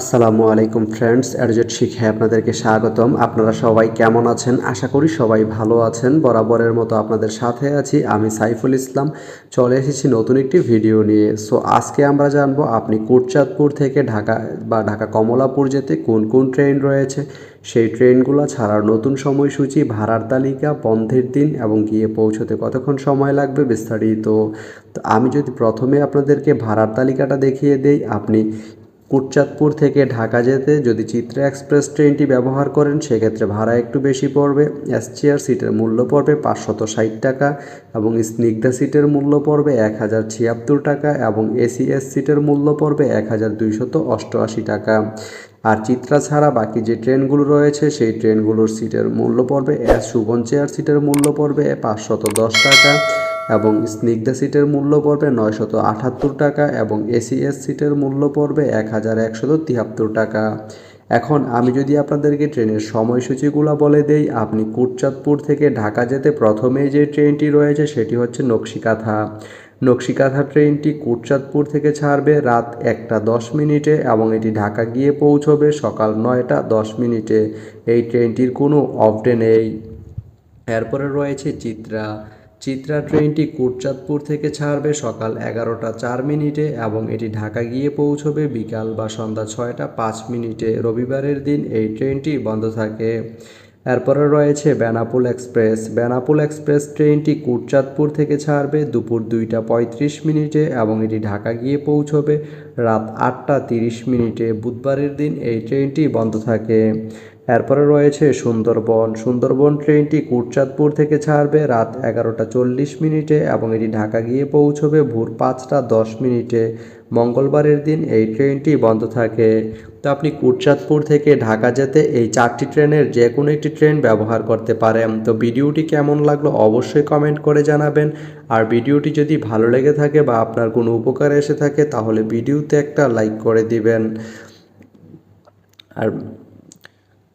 আসসালামু আলাইকুম ফ্রেন্ডস অ্যাডজেট শিখে আপনাদেরকে স্বাগতম। আপনারা সবাই কেমন আছেন? আশা করি সবাই ভালো আছেন। বরাবরের মতো আপনাদের সাথে আছি আমি সাইফুল ইসলাম। চলে এসেছি নতুন একটি ভিডিও নিয়ে। সো, আজকে আমরা জানব আপনি কোটচাঁদপুর থেকে ঢাকা বা ঢাকা কমলাপুর যেতে কোন কোন ট্রেন রয়েছে? সেই ট্রেনগুলো ছাড়ার নতুন সময়সূচি, ভাড়ার তালিকা, বন্ধের দিন এবং গিয়ে পৌঁছতে কতক্ষণ সময় লাগবে বিস্তারিত। আমি যদি প্রথমে আপনাদেরকে ভাড়ার তালিকাটা দেখিয়ে দেই, আপনি কুটচাঁদপুর থেকে ঢাকা যেতে যদি চিত্রা এক্সপ্রেস ট্রেনটি ব্যবহার করেন, সেক্ষেত্রে ভাড়া একটু বেশি পড়বে। এস চেয়ার সিটের মূল্য পড়বে পাঁচশত ষাট টাকা এবং স্নিগ্ধা সিটের মূল্য পড়বে এক হাজার ছিয়াত্তর টাকা এবং এসি এস সিটের মূল্য পড়বে এক হাজার দুইশত অষ্টআশি টাকা। আর চিত্রা ছাড়া বাকি যে ট্রেনগুলো রয়েছে, সেই ট্রেনগুলোর সিটের মূল্য পড়বে, এস সুবন চেয়ার সিটের মূল্য পড়বে পাঁচশত দশ টাকা। এবং স্নিগ্ধা সিটের মূল্য পড়বে নয়শত আটাত্তর টাকা এবং এসিএস সিটের মূল্য পড়বে এক হাজার একশত তিয়াত্তর টাকা। এখন আমি যদি আপনাদেরকে ট্রেনের সময়সূচিগুলো বলে দেই, আপনি কুটচাঁদপুর থেকে ঢাকা যেতে প্রথমে যে ট্রেনটি রয়েছে সেটি হচ্ছে নকশিকাথা। নকশিকাথা ট্রেনটি কুটচাঁদপুর থেকে ছাড়বে রাত একটা দশ মিনিটে এবং এটি ঢাকা গিয়ে পৌঁছবে সকাল নয়টা দশ মিনিটে। এই ট্রেনটির কোনো অফ ডে নেই। এরপরে রয়েছে চিত্রা। চিত্রা ট্রেনটি কুটচাঁদপুর থেকে ছাড়বে সকাল এগারোটা চার মিনিটে এবং এটি ঢাকা গিয়ে পৌঁছবে বিকাল বা সন্ধ্যা ছয়টা পাঁচ মিনিটে। রবিবারের দিন এই ট্রেনটি বন্ধ থাকে। এরপরে রয়েছে বেনাপুল এক্সপ্রেস। বেনাপুল এক্সপ্রেস ট্রেনটি কুটচাঁদপুর থেকে ছাড়বে দুপুর দুইটা পঁয়ত্রিশ মিনিটে এবং এটি ঢাকা গিয়ে পৌঁছবে রাত আটটা তিরিশ মিনিটে। বুধবারের দিন এই ট্রেনটি বন্ধ থাকে। এরপরে রয়েছে সুন্দরবন। সুন্দরবন ট্রেনটি কুটচাঁদপুর থেকে ছাড়বে রাত এগারোটা চল্লিশ মিনিটে এবং এটি ঢাকা গিয়ে পৌঁছবে ভোর পাঁচটা দশ মিনিটে। মঙ্গলবারের দিন এই ট্রেনটি বন্ধ থাকে। তো আপনি কুটচাঁদপুর থেকে ঢাকা যেতে এই চারটি ট্রেনের যে কোনো একটি ট্রেন ব্যবহার করতে পারেন। তো ভিডিওটি কেমন লাগল অবশ্যই কমেন্ট করে জানাবেন। আর ভিডিওটি যদি ভালো লেগে থাকে বা আপনার কোনো উপকার এসে থাকে তাহলে ভিডিওতে একটা লাইক করে দিবেন। আর